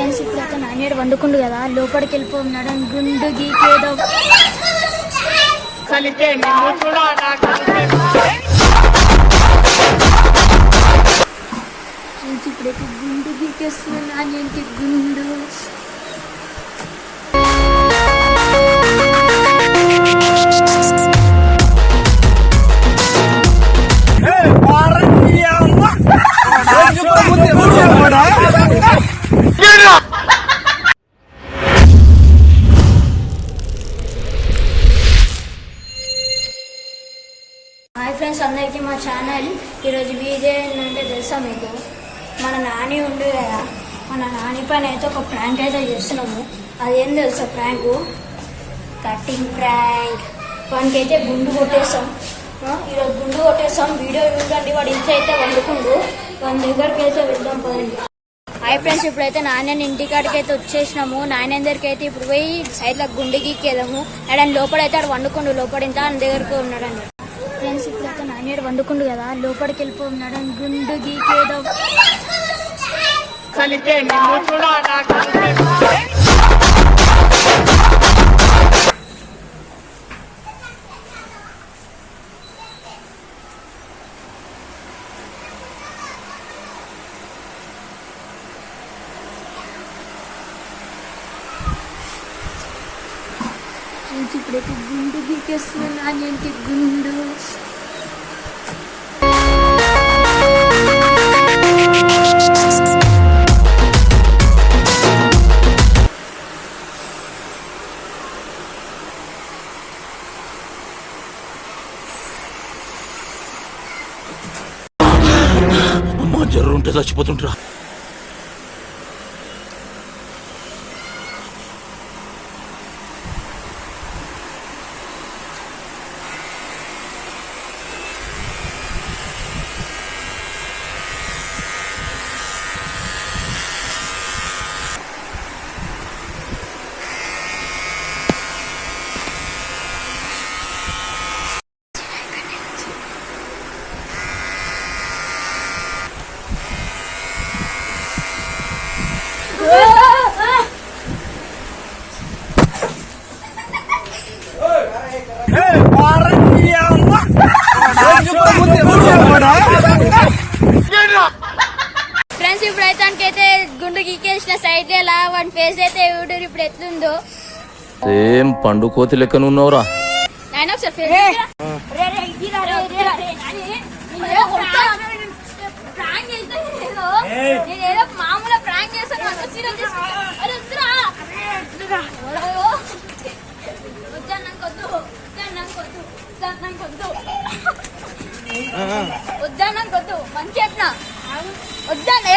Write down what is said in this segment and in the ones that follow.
Friends ఇప్పుడైతే నాణ్యడు వండుకుండు కదా లోపలికి వెళ్ళిపోతున్నాడు గుండు గీకేదో ఫ్రెండ్స్ ఇప్పుడైతే గుండు గీకేస్తున్నాడు నాణ్యానికి గుండు. ఈరోజు తెలుసా మీకు? మన నాని ఉండు కదా మన నాని పైన అయితే ఒక ప్రాంక్ అయితే చేస్తున్నాము. అదేం తెలుసా ప్రాంక్ కటింగ్ ప్రాంక్ వానికైతే గుండు కొట్టేస్తాం ఈరోజు గుండు కొట్టేస్తాం వీడియో చూడండి వాడు ఇంట్లో అయితే వండుకుండు. వాని దగ్గరికి అయితే వెళ్దాం పోయింది హాయ్ ఫ్రెండ్స్ ఇప్పుడైతే నాన్న ఇంటికాడికి అయితే వచ్చేసినాము. నాయన దగ్గరికి అయితే ఇప్పుడు పోయి సైడ్లో గుండెకి గీకేదాము. అండ్ లోపల అయితే ఆడు వండుకుండు లోపల ఇంత ఆయన దగ్గరికి ఉన్నాడండి. ఫ్రెండ్స్ ఇప్పుడు నాన్న వండుకుండు కదా లోపలికి వెళ్ళిపోతున్నాడు గుండు గీకేదో. ఇప్పుడైతే గుండు గీకేస్తున్నాడు నాన్నకి గుండు. ఉంటే చచ్చిపోతుంటరా ఫ్రెండ్స్ ఇప్పుడు అయితే అయితే గుండు గీకేసిన సైడ్ ఎలా వన్ ఫేస్ అయితే చూడరు ఇప్పుడు ఎట్లుందో ఏం పండు కోతి లెక్కన ఉన్నావురా నాయన ఒకసారి నేనేదో. ప్రాంక్. వద్దు అన్నాక వద్దు. వద్దు. మంచి వద్దానే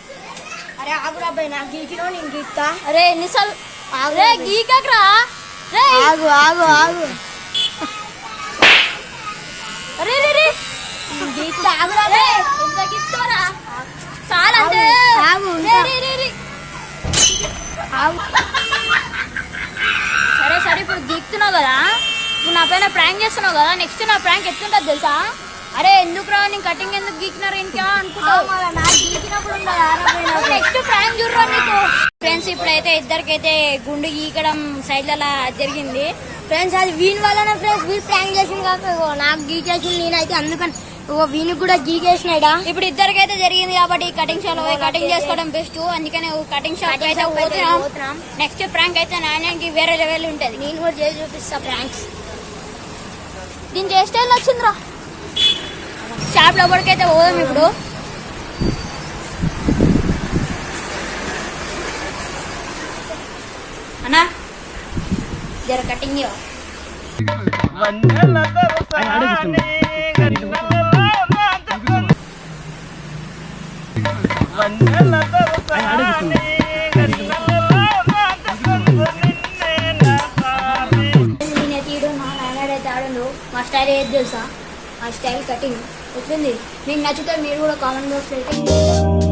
అరే ఆగురా అబ్బాయి నాకు గీకినో నేను గీక్తా? అరే ఎన్నిసార్లు? అరే గీకరా రే. ఆగు ఆగు ఆగు. అరే రే రే. గీక్తా. ఆగురా రే ఎంత గీక్తారా చాలా అంటే ఆగు, రే ఉంటా. రే రే. రే ఆగు. సరే సరే ఇప్పుడు గీక్తున్నావు కదా. ఇప్పుడు నా పైన ప్రాంక్ చేస్తున్నావు కదా. నెక్స్ట్ నా ప్రాంక్ ఎత్తుంటది తెలుసా? అరే ఎందుకు రా? నేను కటింగ్ ఎందుకు గీకినారు? ఇంకా అనుకుంటావు? నెక్స్ట్ ప్రాంక్ చూడరా నీకు? ఫ్రెండ్స్ ఇప్పుడైతే ఇద్దరికైతే గుండు గీకడం సైడ్ల జరిగింది. ఫ్రెండ్స్ అది వీని వల్లనే ఫ్రెండ్స్ వీడు ప్రాంక్ చేసింది కాక నాకు గీకేసింది నేనైతే అందుకని ఇగో వీనికి కూడా గీకేసినాడా ఇప్పుడు ఇద్దరికైతే జరిగింది కాబట్టి కటింగ్ షాప్ కటింగ్ చేసుకోవడం బెస్ట్ అందుకనే కటింగ్ షాప్ అయితే పోతున్నాం. నెక్స్ట్ ప్రాంక్ అయితే నాణ్యానికి వేరే లెవెల్ ఉంటది. నేను కూడా చేసి చూపిస్తా ప్రాంక్స్ ఏ స్టైల్ వచ్చిందిరా షాప్ లోపలికైతే పోదాం ఇప్పుడు? అన్నా? జర కటింగ్ ఇవ్వ. నేను తీయడు మా నాన్నడైతే ఆడలు మా స్టైల్ ఏది తెలుసా? మా స్టైల్ కటింగ్ ఎట్లుంది మీకు నచ్చితే మీరు కూడా కామెంట్ బాక్స్ అయితే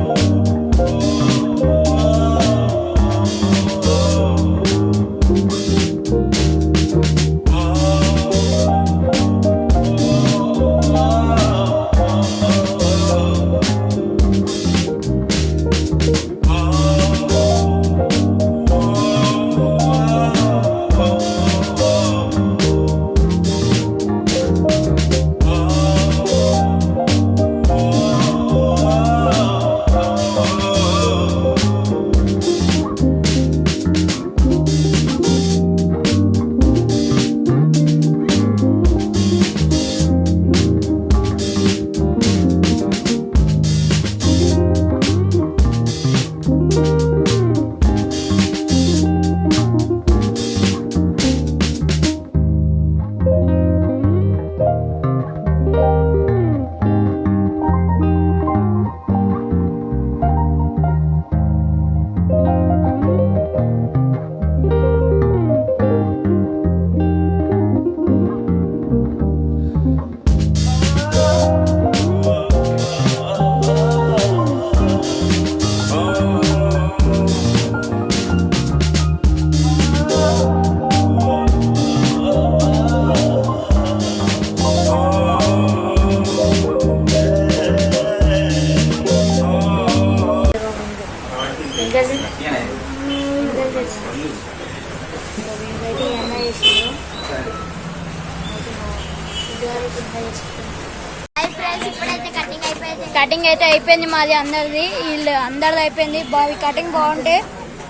కటింగ్ అయితే అయిపోయింది మాది అందరిది. వీళ్ళు అందరిది అయిపోయింది. బాగా కటింగ్ బాగుంటే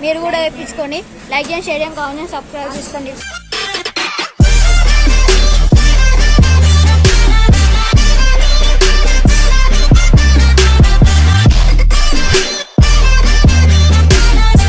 మీరు కూడా వేయించుకొని లైక్ చేయండి షేర్ చేయండి కావాలి సబ్స్క్రైబ్ చేసుకోండి.